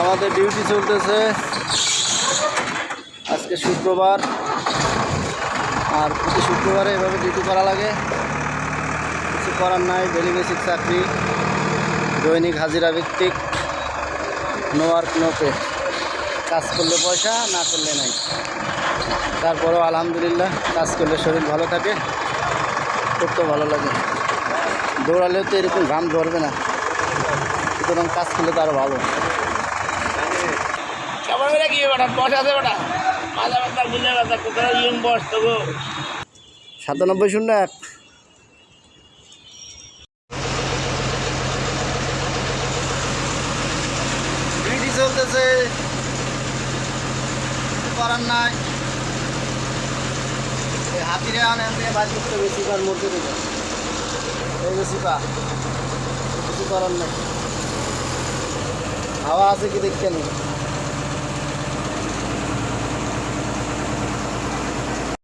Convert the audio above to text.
আমাদের ডিউটি চলতেছে। আজকে শুক্রবার। আর প্রতি শুক্রবারে এভাবে ডিউটি করা লাগে। কিছু করার নাই ডেলি বেসিক চাকরি। দৈনিক হাজিরা ভিত্তিক। নো ওয়ার্ক নো পে কাজ করলে পয়সা, না করলে নাই। তারপরেও আলহামদুলিল্লাহ, কাজ করলে শরীর ভালো থাকে। করতেও ভালো লাগে। দৌড়ালেও তো এরকম ঘাম ধরবে না। সুতরাং কাজ করলে তো আরও ভালো। বেটা বস আছে বেটা। মাথা ব্যথা বুঝে ব্যথা কোথাও ইয়ং বস তো গো। সাতানব্বই শূন্য এক। চলতেছে। করার নাই। এই হাতিরে আনে দিয়ে বাজ করতে মধ্যে এই কিছু করার নাই। হাওয়া আছে কি দেখতে নেই।